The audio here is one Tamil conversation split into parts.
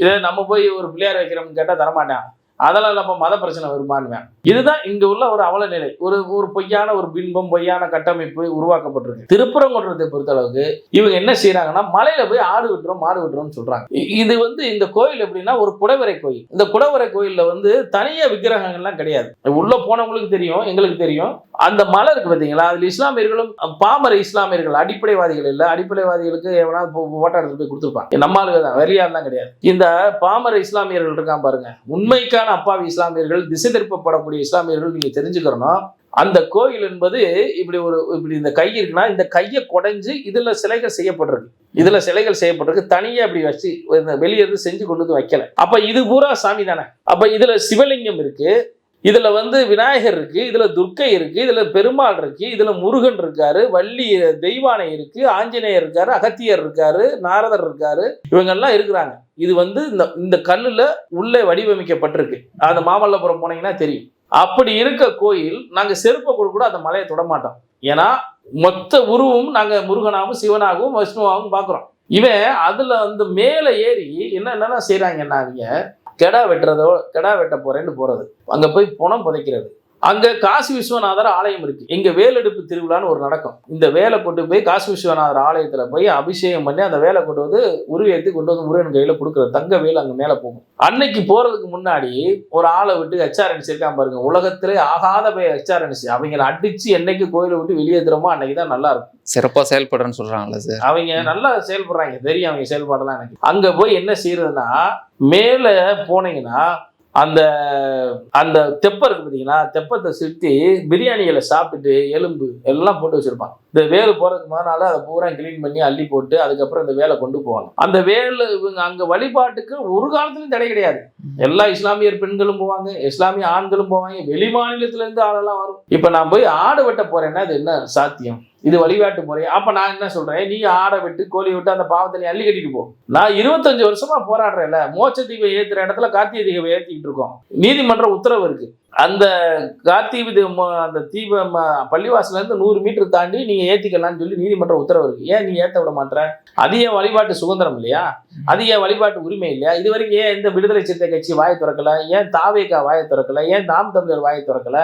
இதே நம்ம போய் ஒரு பிள்ளையார் வைக்கிறோம்னு கேட்டா தரமாட்டான். அதெல்லாம் நம்ம மத பிரச்சனை வருமானுவேன் இதுதான் இங்க உள்ள ஒரு அவல நிலை ஒரு ஒரு பொய்யான ஒரு பின்பம் பொய்யான கட்டமைப்பு உருவாக்கப்பட்டிருக்கு. திருப்புறங்கோட்டத்தை பொறுத்த அளவுக்கு இவங்க என்ன செய்யறாங்கன்னா மலையில போய் ஆடு விட்டுறோம் மாடு விட்டுறோம்னு சொல்றாங்க. இது வந்து இந்த கோயில் எப்படின்னா ஒரு குடவரை கோயில். இந்த குடவரை கோயில்ல வந்து தனிய விக்கிரகங்கள்லாம் கிடையாது. உள்ள போனவங்களுக்கு தெரியும் எங்களுக்கு தெரியும். அந்த மலை இருக்கு பாத்தீங்களா? அதுல இஸ்லாமியர்களும் பாமர இஸ்லாமியர்கள் அடிப்படைவாதிகள் இல்ல. அடிப்படைவாதிகளுக்கு எவனா ஓட்ட எடுத்து போய் கொடுத்துருப்பாங்க. நம்ம ஆளுங்க தான் வெளியாள்லாம் கிடையாது. இந்த பாமர இஸ்லாமியர்கள் இருக்கான் பாருங்க. உண்மைக்கான அப்பாவி இஸ்லாமியர்கள் திசை திருப்பப்படக்கூடிய இஸ்லாமியர்கள் நீங்க தெரிஞ்சுக்கிறணும் அந்த கோயில் என்பது இப்படி ஒரு இப்படி இந்த கை இருக்குன்னா இந்த கையை குடைஞ்சு இதுல சிலைகள் செய்யப்பட்டிருக்கு. இதுல சிலைகள் செய்யப்பட்டிருக்கு. தனியே அப்படி வச்சு வெளியே இருந்து செஞ்சு கொண்டு வந்து வைக்கல. அப்ப இது பூரா சாமி தானே அப்ப இதுல சிவலிங்கம் இருக்கு. இதுல வந்து விநாயகர் இருக்கு இதுல துர்க்கை இருக்கு இதுல பெருமாள் இருக்கு இதுல முருகன் இருக்காரு வள்ளி தெய்வானை இருக்கு ஆஞ்சநேயர் இருக்காரு அகத்தியர் இருக்காரு நாரதர் இருக்காரு இவங்க எல்லாம் இருக்கிறாங்க. இது வந்து இந்த இந்த கல்லுல உள்ளே வடிவமைக்கப்பட்டிருக்கு. அந்த மாமல்லபுரம் போனீங்கன்னா தெரியும். அப்படி இருக்க கோயில் நாங்க செருப்பை கூட கூட அந்த மலையை தொட மாட்டோம். ஏன்னா மொத்த உருவும் நாங்க முருகனாகவும் சிவனாகவும் விஷ்ணுவாகவும் பார்க்குறோம். இவன் அதுல வந்து மேலே ஏறி என்ன என்னென்ன செய்றாங்கன்னா அவங்க கெடா வெட்டுறதோ கெடா வெட்ட போகிறேன்னு போகிறது அங்கே போய் பணம் புதைக்கிறது. அங்க காசி விஸ்வநாதர் ஆலயம் இருக்கு. இங்க வேலெடுப்பு திருவிழான்னு ஒரு நடக்கும். இந்த வேலை கொண்டு போய் காசி விஸ்வநாதர் ஆலயத்துல போய் அபிஷேகம் பண்ணி அந்த வேலை கொண்டு வந்து உருவேத்தி கொண்டு வந்து முருகன் கையில கொடுக்குறது தங்க வேல் அங்க மேல போகும். அன்னைக்கு போறதுக்கு முன்னாடி ஒரு ஆளை விட்டு ஹெச்ஆர்என்சி இருக்கான் பாருங்க. உலகத்திலே ஆகாத போய் ஹெச்ஆர்என்சி அவங்கள அடிச்சு என்னைக்கு கோயிலை விட்டு வெளியேற்றுறோமோ அன்னைக்கு தான் நல்லா இருக்கும். சிறப்பா செயல்படுறேன்னு சொல்றாங்களா சார் அவங்க நல்லா செயல்படுறாங்க. தெரியும் அவங்க செயல்பாடெல்லாம் எனக்கு. அங்க போய் என்ன செய்யறதுன்னா மேல போனீங்கன்னா அந்த அந்த தெப்பை இருக்கு பார்த்தீங்கன்னா தெப்பத்தை சுற்றி பிரியாணிகளை சாப்பிட்டுட்டு எலும்பு எல்லாம் போட்டு வச்சுருப்பாங்க. இந்த வேலை போறதுக்கு முதனால அதை பூரா க்ளீன் பண்ணி அள்ளி போட்டு அதுக்கப்புறம் இந்த வேலை கொண்டு போவாங்க அந்த வேலை இவங்க அங்க வழிபாட்டுக்கு ஒரு காலத்துலயும் தடை கிடையாது. எல்லா இஸ்லாமியர் பெண்களும் போவாங்க இஸ்லாமிய ஆண்களும் போவாங்க வெளி மாநிலத்துல இருந்து ஆளெல்லாம் வரும். இப்ப நான் போய் ஆடு வெட்ட போறேன்னா அது என்ன சாத்தியம்? இது வழிபாட்டு முறை. அப்ப நான் என்ன சொல்றேன்? நீ ஆடை விட்டு கோழி விட்டு அந்த பாவத்தை நீ அள்ளி கட்டிட்டு போ. நான் இருபத்தஞ்சு வருஷமா போராடுறேன்ல. மோட்ச தீபம் ஏத்துற இடத்துல கார்த்திகை தீபம் ஏத்திக்கிட்டு இருக்கோம். நீதிமன்ற உத்தரவு இருக்கு. அந்த கார்த்திகை அந்த தீபம் பள்ளிவாசலேருந்து நூறு மீட்டர் தாண்டி நீங்கள் ஏற்றிக்கலாம்னு சொல்லி நீதிமன்ற உத்தரவு இருக்கு. ஏன் நீ ஏற்ற விட மாட்டேற அது ஏன் வழிபாட்டு சுதந்திரம் இல்லையா? அது ஏன் வழிபாட்டு உரிமை இல்லையா? இது வரைக்கும் ஏன் இந்த விடுதலை சிறுத்தை கட்சி வாயை திறக்கல? ஏன் தாவேக்கா வாயை திறக்கல? ஏன் நாம் தமிழர் வாயை திறக்கல?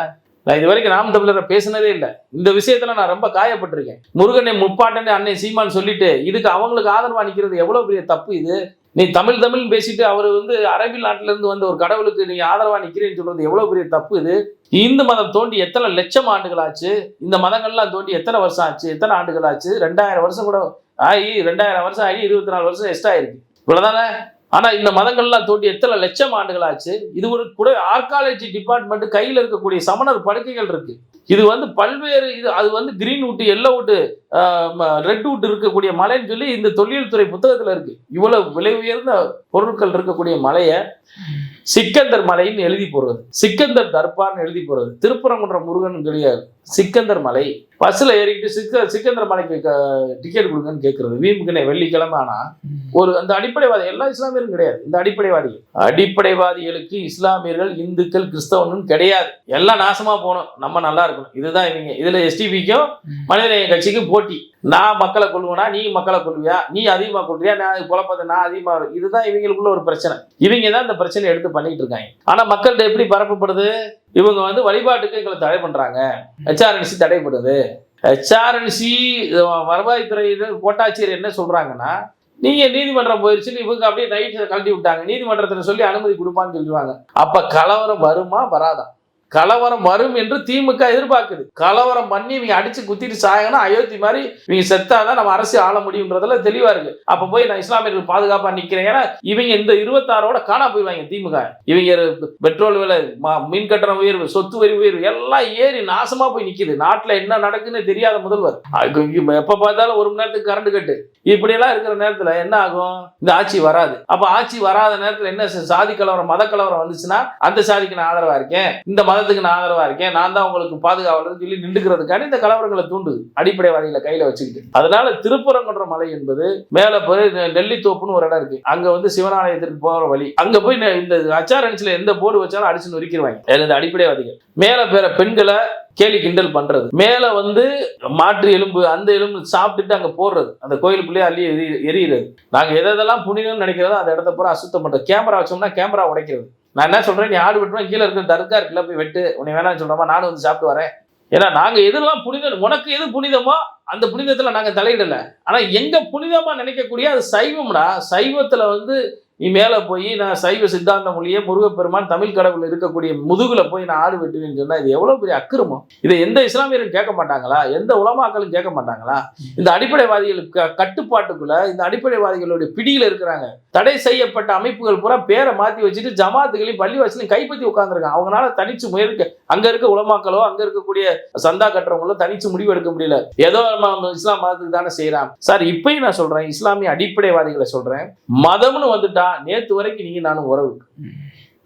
நான் இது வரைக்கும் நாம் தமிழரை பேசினதே இல்லை. இந்த விஷயத்துல நான் ரொம்ப காயப்பட்டிருக்கேன். முருகனை முப்பாட்டன்னு அன்னை சீமான் சொல்லிட்டு இதுக்கு அவங்களுக்கு ஆதரவா நிக்கிறது எவ்வளவு பெரிய தப்பு இது? நீ தமிழ் தமிழ்னு பேசிட்டு அவர் வந்து அரபி நாட்டுல இருந்து வந்த ஒரு கடவுளுக்கு நீ ஆதரவாக நிற்கிறேன்னு சொல்றது எவ்வளவு பெரிய தப்பு இது? இந்து மதம் தோண்டி எத்தனை லட்சம் ஆண்டுகள் ஆச்சு? இந்த மதங்கள்லாம் தோண்டி எத்தனை வருஷம் ஆச்சு? எத்தனை ஆண்டுகள் ஆச்சு? ரெண்டாயிரம் வருஷம் கூட ஆகி ரெண்டாயிரம் வருஷம் ஆகி இருபத்தி நாலு வருஷம் எக்ஸ்ட்ரா ஆயிருக்கு. இவ்வளவுதானே? ஆனா இந்த மதங்கள்லாம் தோண்டி எத்தனை லட்சம் ஆண்டுகள் ஆச்சு? இது ஒரு கூட ஆர்காலஜி டிபார்ட்மெண்ட் கையில் இருக்கக்கூடிய சமணர் படுக்கைகள் இருக்கு. இது வந்து பல்வேறு இது அது வந்து கிரீன் விட்டு எல்லோ விட்டு ரெட் இருக்கக்கூடிய மலைன்னு சொல்லி இந்த தொழில்துறை புத்தகத்தில் புத்தகத்துல இருக்கு. இவ்வளவு விலை உயர்ந்த பொருட்கள் இருக்கக்கூடிய மலையை சிக்கந்தர் மலைன்னு எழுதி போடுறது. சிக்கந்தர் தர்பான்னு எழுதி போடுறது. திருப்பரங்குன்ற முருகன் கிடையாது சிக்கந்தர் மலை. பஸ்ஸில் ஏறிக்கிட்டு சிக்க சிக்கந்தர் மலைக்கு டிக்கெட் கொடுங்கன்னு கேட்கறது வீம்புக்குனே வெள்ளிக்கிழமை ஆனா ஒரு அந்த அடிப்படைவாதி எல்லா இஸ்லாமியரும் கிடையாது. இந்த அடிப்படைவாதிகள். அடிப்படைவாதிகளுக்கு இஸ்லாமியர்கள் இந்துக்கள் கிறிஸ்தவனும் கிடையாது. எல்லாம் நாசமா போகணும். நம்ம நல்லா இருக்கணும். இதுதான் இவங்க. இதுல எஸ்டிபிக்கும் மனிதநேய கட்சிக்கும் போட்டி. நான் மக்களை கொள்வேனா நீ மக்களை கொள்வியா நீ அதிகமா கொள்றியா நான் குழப்பத்தை நான் அதிகமா இதுதான் இவங்களுக்குள்ள ஒரு பிரச்சனை. இவங்க தான் இந்த பிரச்சனையை எடுத்து பண்ணிட்டு இருக்காங்க. ஆனா மக்கள்கிட்ட எப்படி பரப்பப்படுது? இவங்க வந்து வழிபாட்டுக்கு எங்களை தடை பண்றாங்க. ஹெச்ஆர்என்சி தடைப்படுது ஹெச்ஆர்என்சி வருவாய்த்துறை கோட்டாட்சியர் என்ன சொல்றாங்கன்னா நீங்க நீதிமன்றம் போயிருச்சுன்னு இவங்க அப்படியே நைட்டு கழட்டி விட்டாங்க. நீதிமன்றத்தில் சொல்லி அனுமதி கொடுப்பான்னு சொல்லுவாங்க அப்ப கலவரம் வருமா? வராதா? கலவரம் வரும் என்று திமுக எதிர்பார்க்குது. கலவரம் பண்ணி இவங்க அடிச்சு குத்திட்டு சாயங்கன்னா அயோத்தி மாதிரி இவங்க செத்தாதான் நம்ம அரசு ஆள முடியுன்றதுல தெளிவா இருக்கு. அப்ப போய் நான் இஸ்லாமியர்கள் பாதுகாப்பா நிக்கிறேன். ஏன்னா இவங்க இந்த இருபத்தாறோட காணா போயிடுவாங்க திமுக. இவங்க பெட்ரோல் விலை மின் கட்டண உயர்வு சொத்து வரி உயர்வு எல்லாம் ஏறி நாசமா போய் நிக்குது. நாட்டுல என்ன நடக்குன்னு தெரியாத முதல்வர். எப்ப பார்த்தாலும் ஒரு மணி நேரத்துக்கு கரண்ட் கட்டு. இப்படியெல்லாம் இருக்கிற நேரத்துல என்ன ஆகும்? இந்த ஆட்சி வராது. அப்ப ஆட்சி வராத நேரத்துல என்ன சாதி கலவரம் மத கலவரம் வந்துச்சுன்னா அந்த சாதிக்கு நான் ஆதரவா இருக்கேன். இந்த மத மதத்துக்கு நான் ஆதரவாக இருக்கேன். நான் தான் உங்களுக்கு பாதுகாவலர்னு சொல்லி நின்றுக்கிறதுக்கான இந்த கலவரங்களை தூண்டுது வகையில் கையில் வச்சுக்கிட்டு. அதனால திருப்பரங்குன்ற மலை என்பது மேலே போய் நெல்லித்தோப்புன்னு ஒரு இடம் இருக்கு. அங்கே வந்து சிவனாலயத்திற்கு போகிற வழி. அங்கே போய் இந்த அச்சாரன்ஸ்ல எந்த போர்டு வச்சாலும் அடிச்சு நொறுக்கிடுவாங்க. இந்த அடிப்படைவாதிகள் மேலே பேர பெண்களை கேலி கிண்டல் பண்றது. மேல வந்து மாற்று எலும்பு அந்த எலும்பு சாப்பிட்டுட்டு அங்க போடுறது அந்த கோயிலுக்குள்ளேயே அள்ளி எரி எரியிறது நாங்க எதெல்லாம் புனிதம்னு நினைக்கிறதோ அந்த இடத்த பூரா அசுத்தம் பண்றது. கேமரா வச்சோம்னா கேமரா உடைக்கிறது. நான் என்ன சொல்றேன் நீ ஆடு வெட்டுவேன் கீழே இருக்கிற தர்கா இருக்குல்ல போய் வெட்டு. உன்னை வேணாம்னு சொல்றமா நானும் வந்து சாப்பிட்டு வரேன். ஏன்னா நாங்க எதெல்லாம் புனிதம் உனக்கு எது புனிதமோ அந்த புனிதத்துல நாங்க தலையிடல. ஆனா எங்க புனிதமா நினைக்கக்கூடிய அது சைவம்னா சைவத்துல வந்து நீ மேலே போய் நான் சைவ சித்தாந்த மொழியே முருகப்பெருமான் தமிழ் கடவுள் இருக்கக்கூடிய முதுகுல போய் நான் ஆடு வெட்டுவேன்னு சொன்னா இது எவ்வளவு பெரிய அக்கிரமம்? இதை எந்த இஸ்லாமியரும் கேட்க மாட்டாங்களா? எந்த உலமாக்களும் கேட்க மாட்டாங்களா? இந்த அடிப்படைவாதிகளுக்கு க- கட்டுப்பாட்டுக்குள்ள இந்த அடிப்படைவாதிகளுடைய பிடியில இருக்கிறாங்க. தடை செய்யப்பட்ட அமைப்புகள் பூரா பேரை மாத்தி வச்சுட்டு ஜமாத்துகளையும் பள்ளிவாசலையும் கைப்பற்றி உட்காந்துருக்காங்க அவங்களால தனிச்சு முயற்சி அங்க இருக்க உலமாக்களோ அங்க இருக்கக்கூடிய சந்தா கட்டுறவங்களோ தனிச்சு முடிவு எடுக்க முடியல. ஏதோ நம்ம இஸ்லாம் மதத்துக்கு தானே செய்யறான் சார் இப்பயும் நான் சொல்றேன் இஸ்லாமிய அடிப்படைவாதிகளை சொல்றேன். மதம்னு வந்துட்டா நேத்து வரைக்கும் நீங்க நானும் உறவு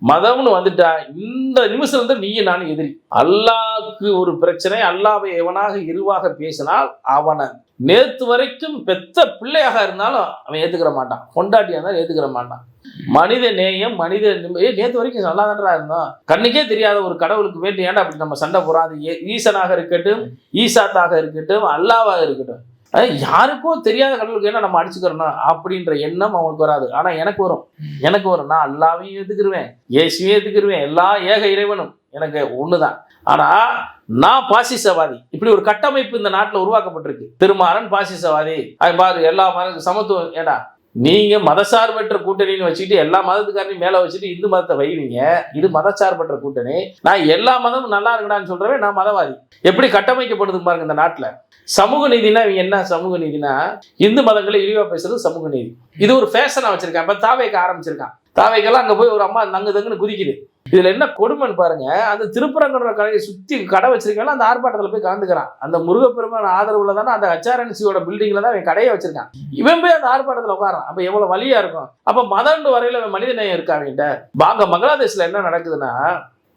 மதம்னு வந்துட்டா இந்த நிமிஷம் வந்து நீயும் நானும் எதிரி. அல்லாவுக்கு ஒரு பிரச்சனை அல்லாவை எவனாக இருவாக பேசினால் அவனை நேத்து வரைக்கும் பெத்த பிள்ளையாக இருந்தாலும் அவன் ஏத்துக்கிற மாட்டான். கொண்டாட்டியா இருந்தாலும் ஏத்துக்கிற மாட்டான். மனித நேயம் மனித நிம்ம- நேத்து வரைக்கும் நல்லா தானடா இருந்தோம் கண்ணுக்கே தெரியாத ஒரு கடவுளுக்கு வேண்டி ஏன்டா அப்படி நம்ம சண்டை போறாது ஏ- ஈசனாக இருக்கட்டும் ஈசாத்தாக இருக்கட்டும் அல்லாவாக இருக்கட்டும். யாருக்கோ தெரியாத கடவுளுக்கு என்ன நம்ம அடிச்சுக்கிறோம் அப்படின்ற எண்ணம் அவனுக்கு வராது. ஆனா எனக்கு வரும். எனக்கு வரும். நான் அல்லாவையும் ஏத்துக்கிருவேன். இயேசுவையும் ஏத்துக்கிருவேன். எல்லா ஏக இறைவனும் எனக்கு ஒண்ணுதான். ஆனா நான் பாசிசவாதி. இப்படி ஒரு கட்டமைப்பு இந்த நாட்டுல உருவாக்கப்பட்டிருக்கு. திருமாறன் பாசிசவாதி. அது பாரு எல்லா மத சமத்துவம் ஏடா நீங்கள் மதசார்பற்ற கூட்டணின்னு வச்சுக்கிட்டு எல்லா மதத்துக்காரனையும் மேலே வச்சுட்டு இந்து மதத்தை வைவீங்க இது மதசார்பற்ற கூட்டணி. நான் எல்லா மதமும் நல்லா இருக்கடான்னு சொல்றவே நான் மதவாதி. எப்படி கட்டமைக்கப்படுது பாருங்க இந்த நாட்டில். சமூக நீதினா இவங்க என்ன? சமூக நீதினா இந்து மதங்களை இழிவாக பேசுறது சமூக நீதி. இது ஒரு ஃபேஷனா வச்சுருக்கான். இப்போ தாவேக்க ஆரம்பிச்சிருக்கான். தாவைக்கெல்லாம் அங்கே போய் ஒரு அம்மா நங்கு தங்குன்னு குதிக்குது. இதில் என்ன கொடுமைன்னு பாருங்க. அந்த திருப்பரங்குன்ற கடையை சுற்றி கடை வச்சிருக்காங்க அந்த ஆர்ப்பாட்டத்தில் போய் கலந்துக்கிறான். அந்த முருகப்பெருமான் ஆதரவுல தானே அந்த ஹச்ஆர்என்சியோட பில்டிங்கில் தான் அவன் கடையை வச்சிருக்கான். இவன் போய் அந்த ஆர்ப்பாட்டத்தில் உட்காரான். அப்போ எவ்வளோ வழியாக இருக்கும். அப்போ மதண்டு வரையில் அவன் மனித நேயம் இருக்கா அவன்கிட்ட? பாங்க மங்களாதேஷில் என்ன நடக்குதுன்னா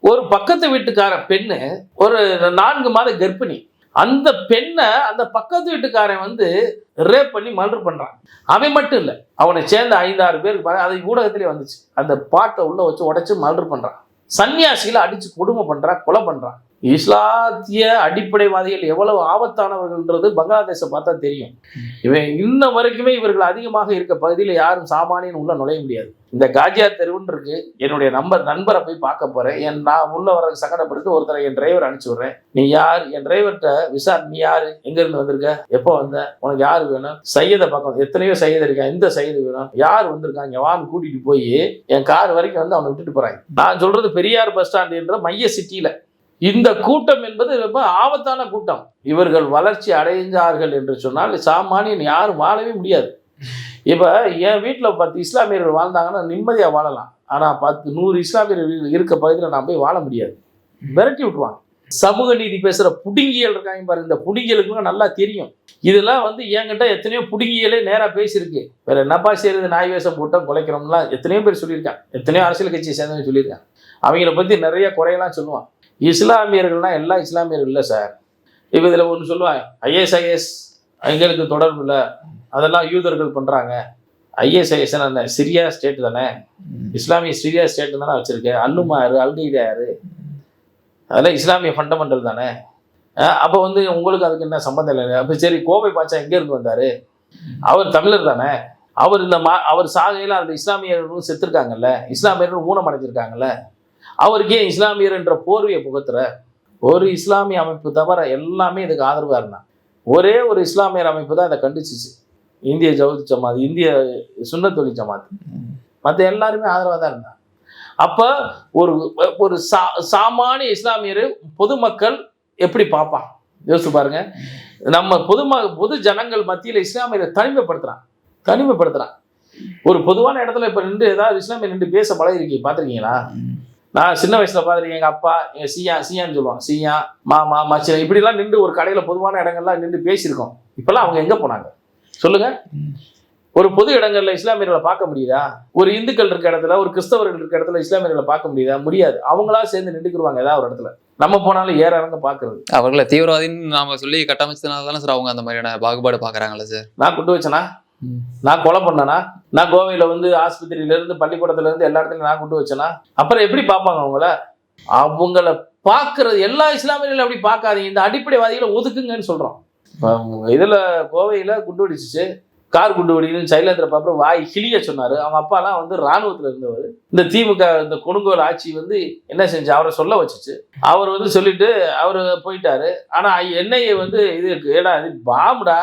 ஒரு பக்கத்து வீட்டுக்கார பெண்ணு ஒரு நான்கு மாத கர்ப்பிணி. அந்த பெண்ணை அந்த பக்கத்து வீட்டுக்காரன் வந்து ரேப் பண்ணி மர்டர் பண்றான். அவன் மட்டும் இல்லை அவனை சேர்ந்த ஐந்தாறு பேருக்கு பாரு அது ஊடகத்திலே வந்துச்சு. அந்த பாட்டை உள்ள வச்சு உடைச்சு மர்டர் பண்றான். சன்னியாசிகளை அடிச்சு கொடுமை பண்ணுறான் கொலை பண்றான். இஸ்லாத்திய அடிப்படைவாதிகள் எவ்வளவு ஆபத்தானவர்கள்ன்றது பங்களாதேஷை பார்த்தா தெரியும். இவன் இன்ன வரைக்குமே இவர்கள் அதிகமாக இருக்க பகுதியில் யாரும் சாமானியன் உள்ள நுழைய முடியாது. இந்த காஜியா தெருவுன்னு இருக்கு. என்னுடைய நம்பர் நண்பரை போய் பார்க்க போறேன். என் நான் உள்ள வர சங்கடப்பட்டு ஒருத்தரை என் டிரைவர் அனுப்பிச்சு விடுறேன். நீ யார்? என் டிரைவர்கிட்ட விசார் நீ யாரு? எங்க இருந்து வந்திருக்க? எப்போ வந்த? உனக்கு யார் வேணும்? சையதை பார்க்கணும். எத்தனையோ சையது இருக்கான் எந்த சையது வேணும்? யார் வந்திருக்காங்க? வான்னு கூட்டிட்டு போய் என் கார் வரைக்கும் வந்து அவனை விட்டுட்டு போறாங்க. நான் சொல்றது பெரியார் பஸ் ஸ்டாண்டுன்ற மைய சிட்டியில. இந்த கூட்டம் என்பது ரொம்ப ஆபத்தான கூட்டம். இவர்கள் வளர்ச்சி அடைந்தார்கள் என்று சொன்னால் சாமானியன் யாரும் வாழவே முடியாது. இப்போ என் வீட்டில் பத்து இஸ்லாமியர்கள் வாழ்ந்தாங்கன்னா நிம்மதியாக வாழலாம். ஆனால் பத்து நூறு இஸ்லாமியர்கள் இருக்க பகுதியில் நான் போய் வாழ முடியாது. விரட்டி விட்டுவாங்க சமூக நீதி பேசுகிற புடுங்கியல் இருக்காங்க பாருங்க இந்த புடுங்கியலுக்கு நல்லா தெரியும். இதெல்லாம் வந்து என்கிட்ட எத்தனையோ புடுங்கியலே நேராக பேசியிருக்கு. வேற என்னப்பா செய்யறது நாய் வேஷம் போட்டால் குலைக்கிறோம்லாம் எத்தனையோ பேர் சொல்லியிருக்காங்க. எத்தனையோ அரசியல் கட்சியை சேர்ந்தவங்க சொல்லியிருக்காங்க. அவங்கள பற்றி நிறைய குறையெல்லாம் சொல்லுவான் இஸ்லாமியர்கள்னா எல்லா இஸ்லாமியர்கள் இல்லை சார். இப்போ இதில் ஒன்று சொல்லுவாங்க ஐஎஸ்ஐஎஸ் எங்களுக்கு தொடர்பு இல்லை. அதெல்லாம் யூதர்கள் பண்ணுறாங்க ஐஎஸ்ஐஎஸ் அந்த சிரியா ஸ்டேட் தானே? இஸ்லாமிய சிரியா ஸ்டேட் தானே வச்சிருக்கேன் அல்லுமா யாரு அல்கைதா யாரு? அதெல்லாம் இஸ்லாமிய ஃபண்டமெண்டல் தானே? அப்போ வந்து உங்களுக்கு அதுக்கு என்ன சம்மந்தம் இல்லை? அப்போ சரி கோவை பாச்சா எங்கேருந்து வந்தார்? அவர் தமிழர் தானே? அவர் இந்த மா அவர் சாகையில் அந்த இஸ்லாமியர்களும் செத்துருக்காங்கல்ல? இஸ்லாமியர்கள் ஊனமடைஞ்சிருக்காங்கல்ல? அவருக்கு ஏன் இஸ்லாமியர் என்ற போர்வையை புகத்துற ஒரு இஸ்லாமிய அமைப்பு தவிர எல்லாமே இதுக்கு ஆதரவாக இருந்தான் ஒரே ஒரு இஸ்லாமியர் அமைப்பு தான் இதை கண்டிச்சிச்சு. இந்திய ஜவுதி ஜமாத் இந்திய தொழில் ஜமாத். மற்ற எல்லாருமே ஆதரவாக தான் இருந்தாங்க அப்போ ஒரு ஒரு சா சாமானிய இஸ்லாமியர் பொதுமக்கள் எப்படி பார்ப்பான் யோசிச்சு பாருங்க. நம்ம பொதும பொது ஜனங்கள் மத்தியில் இஸ்லாமியரை தனிமைப்படுத்துகிறான் தனிமைப்படுத்துகிறான் ஒரு பொதுவான இடத்துல இப்போ நின்று ஏதாவது இஸ்லாமியர் நின்று பேச பழகிருக்கீங்க பார்த்துருக்கீங்களா நான் சின்ன வயசுல பார்த்துருக்கேன் எங்க அப்பா எங்க சியா சியான்னு சொல்லுவான் சியா மாமா மச்சன் இப்படிலாம் நின்று ஒரு கடையில பொதுவான இடங்கள்லாம் நின்று பேசியிருக்கோம். இப்பெல்லாம் அவங்க எங்க போனாங்க? சொல்லுங்க. ஒரு பொது இடங்கள்ல இஸ்லாமியர்களை பார்க்க முடியுதா? ஒரு இந்துக்கள் இருக்க இடத்துல ஒரு கிறிஸ்தவர்கள் இருக்க இடத்துல இஸ்லாமியர்களை பார்க்க முடியுதா? முடியாது. அவங்களா சேர்ந்து நின்றுக்குருவாங்க ஏதாவது ஒரு இடத்துல. நம்ம போனாலும் ஏற இறங்க பாக்குறது அவர்களை தீவிரவாதின்னு நாம சொல்லி கட்டமைச்சதுனால தானே சார் அவங்க அந்த மாதிரியான பாகுபாடு பாக்குறாங்கல்ல சார்? நான் குண்டு வச்சனா? நான் கொலை பண்ணனா? நான் கோவையில் வந்து ஆஸ்பத்திரியிலேருந்து பள்ளிக்கூடத்துலேருந்து எல்லா இடத்துலையும் நான் கொண்டு வச்சேனா? அப்புறம் எப்படி பார்ப்பாங்க அவங்கள? அவங்கள பார்க்குறது எல்லா இஸ்லாமியர்களும் அப்படி பார்க்காதீங்க. இந்த அடிப்படைவாதிகளை ஒதுக்குங்கன்னு சொல்கிறோம் இதில் கோவையில் குண்டு வெடிச்சிச்சு கார் குண்டு வெடிக்கணும் சைலேந்திர பாப்பர் வாய் கிளிய சொன்னார். அவங்க அப்பாலாம் வந்து இராணுவத்தில் இருந்தவர். இந்த திமுக இந்த கொடுங்கோல் ஆட்சி வந்து என்ன செஞ்சு அவரை சொல்ல வச்சுச்சு. அவர் வந்து சொல்லிட்டு அவர் போயிட்டாரு. ஆனால் என்ஐஏ வந்து இது ஏடா இது பாம்புடா.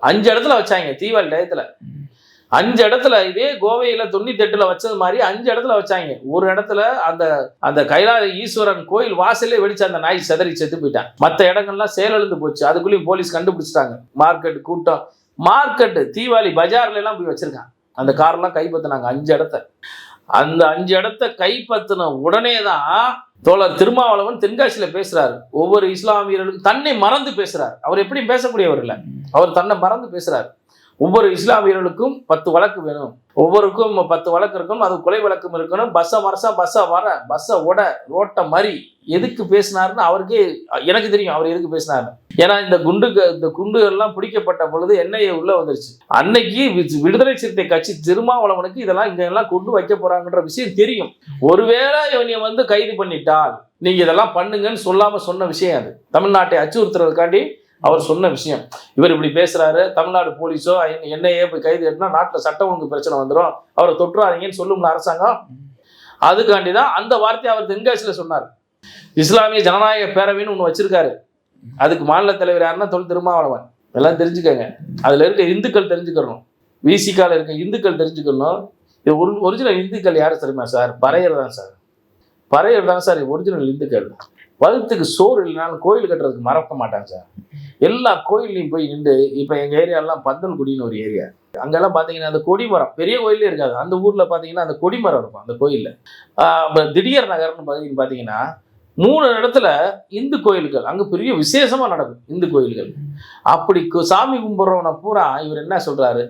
அஞ்சு இடத்துல வச்சாங்க தீவாளி டயத்துல. அஞ்சு இடத்துல இதே கோவையில தொண்ணூத்தி எட்டுல வச்சது மாதிரி அஞ்சு இடத்துல வச்சாங்க. ஒரு இடத்துல அந்த அந்த கைலாய ஈஸ்வரன் கோயில் வாசலே வெடிச்சு அந்த நாய் செதறி செத்து போயிட்டான் மற்ற இடங்கள்லாம் செயலிழந்து போச்சு. அதுக்குள்ளேயும் போலீஸ் கண்டுபிடிச்சிட்டாங்க. மார்க்கெட் கூட்டம். மார்க்கெட்டு தீபாவளி பஜார்ல எல்லாம் போய் வச்சிருக்கான் அந்த கார்லாம் கைப்பற்றினாங்க அஞ்சு இடத்த. அந்த அஞ்சு இடத்த கைப்பற்றின உடனே தான் தோழர் திருமாவளவன் தென்காசியில் பேசுகிறார் ஒவ்வொரு இஸ்லாமியர்களுக்கும் தன்னை மறந்து பேசுகிறார் அவர் எப்படி பேசக்கூடியவர் இல்லை. அவர் தன்னை மறந்து பேசுகிறார் ஒவ்வொரு இஸ்லாமியர்களுக்கும் பத்து வழக்கு வேணும். ஒவ்வொருக்கும் பத்து வழக்கு இருக்கணும். அது கொலை வழக்கம் இருக்கணும். பஸ்ஸை மரசா பஸ்ஸை வர பஸ்ஸை உட ரோட்டை மறி எதுக்கு பேசினாருன்னு அவருக்கே எனக்கு தெரியும் அவர் எதுக்கு பேசினாரு ஏன்னா இந்த குண்டு இந்த குண்டுகள்லாம் பிடிக்கப்பட்ட பொழுது என்ஐஏ உள்ள வந்துருச்சு. அன்னைக்கு விடுதலை சிறுத்தை கட்சி திருமாவளவனுக்கு இதெல்லாம் இங்க எல்லாம் கொண்டு வைக்க போறாங்கன்ற விஷயம் தெரியும். ஒருவேளை இவனை வந்து கைது பண்ணிட்டால் நீங்க இதெல்லாம் பண்ணுங்கன்னு சொல்லாம சொன்ன விஷயம் அது. தமிழ்நாட்டை அச்சுறுத்துறதுக்காண்டி அவர் சொன்ன விஷயம். இவர் இப்படி பேசுறாரு தமிழ்நாடு போலீஸோ என்னையே போய் கைது கட்டினா நாட்டில் சட்டம் ஒழுங்கு பிரச்சனை வந்துடும் அவரை தொற்றுறாதீங்கன்னு சொல்லும்ல அரசாங்கம். அதுக்காண்டி தான் அந்த வார்த்தையை அவர் தென்காசியில் சொன்னார். இஸ்லாமிய ஜனநாயக பேரவைன்னு ஒன்று வச்சிருக்காரு. அதுக்கு மாநில தலைவர் யாருன்னா தொல் திருமாவளவன். எல்லாம் தெரிஞ்சுக்கங்க. அதில் இருக்க இந்துக்கள் தெரிஞ்சுக்கணும். விசிகால இருக்க இந்துக்கள் தெரிஞ்சுக்கணும். இது ஒரு ஒரிஜினல் இந்துக்கள் யார் தெரியுமா சார்? பறையர் தான் சார். பறையர் தான் சார் ஒரிஜினல் இந்துக்கள். வகுத்துக்கு சோறு இல்லைனாலும் கோயில் கட்டுறதுக்கு மறக்க மாட்டாங்க சார். எல்லா கோயில்லையும் போய் நின்று இப்போ எங்கள் ஏரியாலாம் பந்தல்குடின்னு ஒரு ஏரியா அங்கெல்லாம் பார்த்தீங்கன்னா அந்த கொடிமரம் பெரிய கோயிலே இருக்காது. அந்த ஊரில் பார்த்தீங்கன்னா அந்த கொடிமரம் இருக்கும் அந்த கோயிலில். திடீர் நகர்னு பகுதின்னு பார்த்தீங்கன்னா மூணு இடத்துல இந்து கோயில்கள் அங்கே பெரிய விசேஷமாக நடக்கும் இந்து கோயில்கள். அப்படி சாமி கும்பிட்றவனை பூரா இவர் என்ன சொல்கிறாரு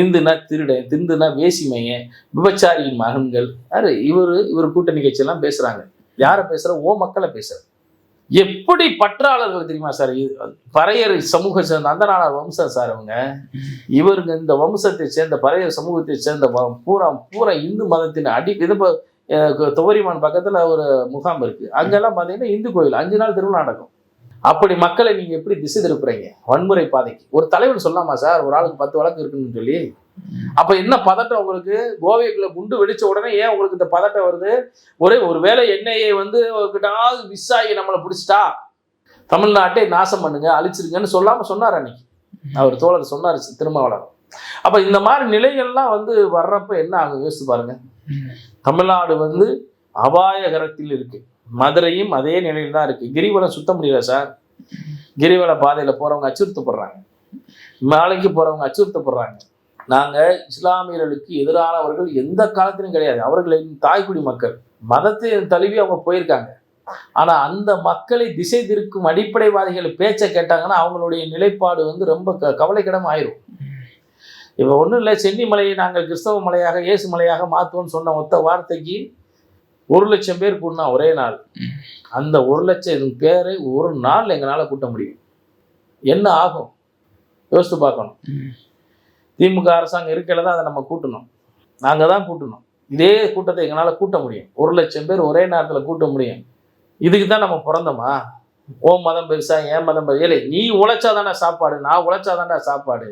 இந்துனா திருடன் திந்துனா வேசிமையன் விபச்சாரியின் மகன்கள். யாரு? இவர் இவர் கூட்டணி கட்சியெல்லாம் பேசுகிறாங்க யாரை பேசுகிற ஓ மக்களை பேசுகிற எப்படி பற்றாளர்கள் தெரியுமா சார்? பறையர் சமூக சேர்ந்த அந்தநாளர் வம்சம் சார் அவங்க. இவருங்க இந்த வம்சத்தை சேர்ந்த பறையர் சமூகத்தை சேர்ந்த வ- பூரா பூரா இந்து மதத்தின் அடி இது துவரிமான் பக்கத்தில் ஒரு முகாம் இருக்குது அங்கெல்லாம் பார்த்தீங்கன்னா இந்து கோயில். அஞ்சு நாள் திருவிழா நடக்கும். அப்படி மக்களை நீங்கள் எப்படி திசை திருப்புறீங்க? வன்முறை பாதைக்கு. ஒரு தலைவன் சொல்லாமா சார்? ஒரு ஆளுக்கு பத்து வழக்கு இருக்குன்னு சொல்லி? அப்ப என்ன பதட்டம் உங்களுக்கு? கோவைக்குள்ள குண்டு வெடிச்ச உடனே ஏன் உங்களுக்கு இந்த பதட்டம் வருது? ஒரே ஒரு வேளை என்ஐஏ வந்து கிட்டாவது மிஸ் ஆகி நம்மளை பிடிச்சிட்டா? தமிழ்நாட்டை நாசம் பண்ணுங்க அழிச்சிருங்கன்னு சொல்லாம சொன்னார் அன்னைக்கு. அவர் தோழர் சொன்னார் திருமாவளர் அப்ப இந்த மாதிரி நிலைகள்லாம் வந்து வர்றப்ப என்ன ஆகும் யோசிச்சு பாருங்க. தமிழ்நாடு வந்து அபாயகரத்தில் இருக்கு. மதுரையும் அதே நிலையில் தான் இருக்கு. கிரிவலம் சுத்த முடியல சார். கிரிவல பாதையில போறவங்க அச்சுறுத்தப்படுறாங்க. மாலைக்கு போறவங்க அச்சுறுத்தப்படுறாங்க. நாங்கள் இஸ்லாமியர்களுக்கு எதிரானவர்கள் எந்த காலத்திலும் கிடையாது. அவர்களின் தாய்க்குடி மக்கள். மதத்தை தழுவி அவங்க போயிருக்காங்க. ஆனால் அந்த மக்களை திசை திருக்கும் அடிப்படைவாதிகள் பேச்சை கேட்டாங்கன்னா அவங்களுடைய நிலைப்பாடு வந்து ரொம்ப க கவலைக்கிடம் ஆயிரும். இப்போ ஒன்றும் இல்லை சென்னி மலையை நாங்கள் கிறிஸ்தவ மலையாக இயேசு மலையாக மாற்றுவோம்னு சொன்ன ஒத்த வார்த்தைக்கு ஒரு லட்சம் பேர் கூட்டினா ஒரே நாள். அந்த ஒரு லட்சம் பேரை ஒரு நாள் எங்களால் கூட்ட முடியும். என்ன ஆகும்? யோசித்து பார்க்கணும். திமுக அரசாங்கம் இருக்கையில் தான் அதை நம்ம கூட்டணும். நாங்கள் தான் கூட்டணும். இதே கூட்டத்தை எங்களால் கூட்ட முடியும். ஒரு லட்சம் பேர் ஒரே நேரத்தில் கூட்ட முடியும். இதுக்கு தான் நம்ம பிறந்தோமா? ஓ மதம் பெருசா ஏன் மதம் பெருசா? இல்லை நீ உழைச்சாதானே சாப்பாடு நான் உழைச்சாதானே சாப்பாடு.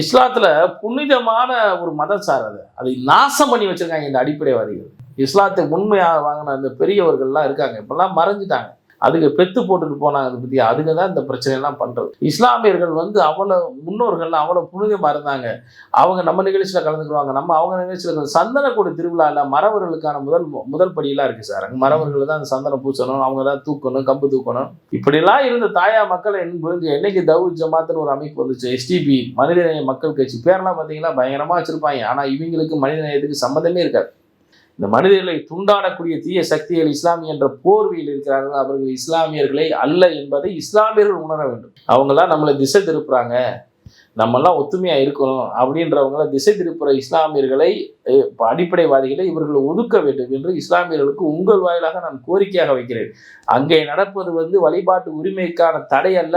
இஸ்லாத்தில் புனிதமான ஒரு மதம் சார் அது. அதை நாசம் பண்ணி வச்சுருக்காங்க இந்த அடிப்படைவாதிகள். இஸ்லாத்தை உண்மையாக வாங்கின அந்த பெரியவர்கள்லாம் இருக்காங்க. இப்பெல்லாம் மறைஞ்சிட்டாங்க. அதுக்கு பெத்து போட்டுட்டு போனாங்க அதை பற்றி அதுங்க தான் இந்த பிரச்சனையெல்லாம் பண்ணுறது இஸ்லாமியர்கள் வந்து அவ்வளோ முன்னோர்கள்லாம் அவ்வளோ புனிதமாக இருந்தாங்க. அவங்க நம்ம நிகழ்ச்சியில் கலந்துக்குவாங்க நம்ம அவங்க நிகழ்ச்சியில் கலந்து சந்தனக்கூட திருவிழாவில் மறவர்களுக்கான முதல் முதல் படியெல்லாம் இருக்குது சார். அங்கே மறவர்கள் தான் அந்த சந்தனம் பூசணும் அவங்க தான் தூக்கணும் கம்பு தூக்கணும். இப்படிலாம் இருந்த தாயா மக்களை என்ன புரிஞ்சு என்னைக்கு தவு ஜமாத்துன்னு ஒரு அமைப்பு வந்துச்சு? எஸ்டிபி மனிதநேய மக்கள் கட்சி. பேரெல்லாம் பார்த்தீங்கன்னா பயங்கரமாக வச்சுருப்பாங்க. ஆனால் இவங்களுக்கு மனிதநேயத்துக்கு சம்மந்தமே இருக்காது. இந்த மனிதர்களை துண்டாடக்கூடிய தீய சக்திகள் இஸ்லாமிய என்ற போர்வையில் இருக்கிறார்கள். அவர்கள் இஸ்லாமியர்களை அல்ல என்பதை இஸ்லாமியர்கள் உணர வேண்டும். அவங்களாம் நம்மளை திசை திருப்புறாங்க. நம்மெல்லாம் ஒத்துமையாக இருக்கணும் அப்படின்றவங்கள திசை திருப்புற இஸ்லாமியர்களை அடிப்படைவாதிகளை இவர்களை ஒதுக்க வேண்டும் என்று இஸ்லாமியர்களுக்கு உங்கள் வாயிலாக நான் கோரிக்கையாக வைக்கிறேன். அங்கே நடப்பது வந்து வழிபாட்டு உரிமைக்கான தடை அல்ல.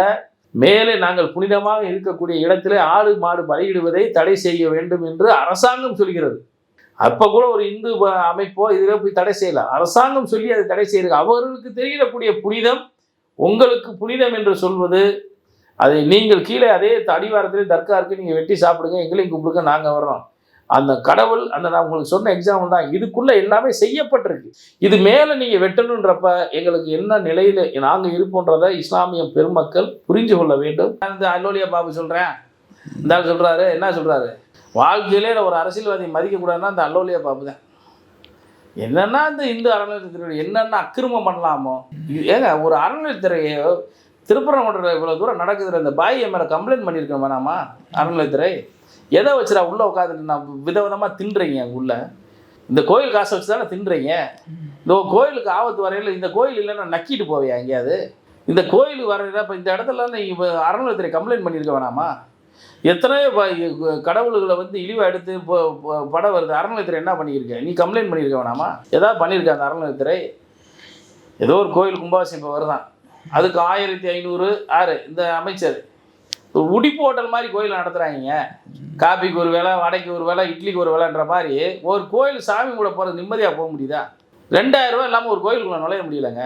மேலே நாங்கள் புனிதமாக இருக்கக்கூடிய இடத்திலே ஆடு மாடு பலியிடுவதை தடை செய்ய வேண்டும் என்று அரசாங்கம் சொல்கிறது. அப்போ கூட ஒரு இந்து அமைப்போ இதில் போய் தடை செய்யலாம் அரசாங்கம் சொல்லி அதை தடை செய்யறது அவர்களுக்கு தெரியக்கூடிய புனிதம் உங்களுக்கு புனிதம் என்று சொல்வது அதை நீங்கள் கீழே அதே அடிவாரத்திலே தர்கா இருக்கு வெட்டி சாப்பிடுங்க எங்களையும் கூப்பிடுங்க நாங்கள் வர்றோம். அந்த கடவுள் அந்த நான் உங்களுக்கு சொன்ன எக்ஸாம்பிள் தான். இதுக்குள்ளே எல்லாமே செய்யப்பட்டிருக்கு. இது மேலே நீங்கள் வெட்டணுன்றப்ப எங்களுக்கு என்ன நிலையில் நாங்கள் இருப்போன்றதை இஸ்லாமிய பெருமக்கள் புரிஞ்சு கொள்ள வேண்டும். நான் இந்த அல்லோலியா பாபு சொல்கிறேன் இந்த சொல்கிறாரு என்ன சொல்கிறாரு வாழ்க்கையிலே ஒரு அரசியல்வாதி மதிக்கக்கூடாதுன்னா அந்த இந்த அல்லோலியா பாபு தான். இந்த இந்து அறநிலையத்துறை என்னென்ன அக்கிரமம் பண்ணலாமோ? ஏங்க ஒரு அறநிலையத்துறையோ திருப்பரங்குன்றம் இவ்வளோ தூரம் நடக்குதுல இந்த பாய் மேலே கம்ப்ளைண்ட் பண்ணியிருக்கேன் வேணாமா? அறநிலையத்துறை? எதை வச்சுடா உள்ளே உட்காந்துட்டு நான் விதவிதமாக தின்றீங்க அங்கே இந்த கோயில் காசை வச்சு தானே தின்றீங்க? இந்த கோயிலுக்கு ஆபத்து வரையில் இந்த கோயில் இல்லைன்னா நக்கிட்டு போவியா எங்கேயாவது? இந்த கோயிலுக்கு வரையில இப்போ இந்த இடத்துல நீங்கள் அறநிலையத்துறை கம்ப்ளைண்ட் பண்ணியிருக்க வேணாமா? எத்தனையோ ப- கடவுள்களை வந்து இழிவாக எடுத்து இப்போ படம் வருது. அறநிலையத்துறை என்ன பண்ணியிருக்க? நீ கம்ப்ளைண்ட் பண்ணியிருக்க வேணாமா? ஏதாவது பண்ணியிருக்க அந்த அறநிலையத்துறை? ஏதோ ஒரு கோயில் கும்பாபிஷேகம் இப்போ வருதான். அதுக்கு ஆயிரத்தி ஐநூறு ஆறு இந்த அமைச்சர். ஒரு உடிப்பு ஹோட்டல் மாதிரி கோயில் நடத்துகிறாங்க காபிக்கு ஒரு வேலை வடைக்கு ஒரு வேலை இட்லிக்கு ஒரு வேலைன்ற மாதிரி ஒரு கோயில் சாமி கூட போகிறது நிம்மதியாக போக முடியுதா? ரெண்டாயிரம் ரூபாய் இல்லாமல் ஒரு கோயிலுக்குள்ளே நுழைய முடியலங்க.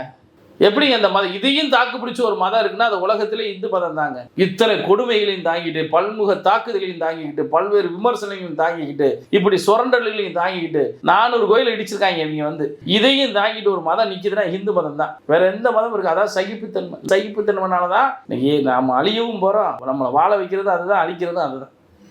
எப்படி அந்த மதம் இதையும் தாக்கு பிடிச்ச ஒரு மதம் இருக்குன்னா அது உலகத்திலே இந்து மதம் தாங்க. இத்தனை கொடுமைகளையும் தாங்கிட்டு பல்முக தாக்குதலையும் தாங்கிக்கிட்டு பல்வேறு விமர்சனங்களையும் தாங்கிக்கிட்டு இப்படி சுரண்டல்களையும் தாங்கிக்கிட்டு நானூறு கோயில் இடிச்சிருக்காங்க இவங்க வந்து. இதையும் தாங்கிட்டு ஒரு மதம் நிற்கிதுன்னா இந்து மதம் தான். வேற எந்த மதம் இருக்கு. அதான் சகிப்புத்தன்மை சகிப்புத்தன்மைனால தான் இன்னைக்கு நாம அழியவும் போகிறோம் நம்மளை வாழ வைக்கிறது அதுதான் அழிக்கிறதும் அதுதான்.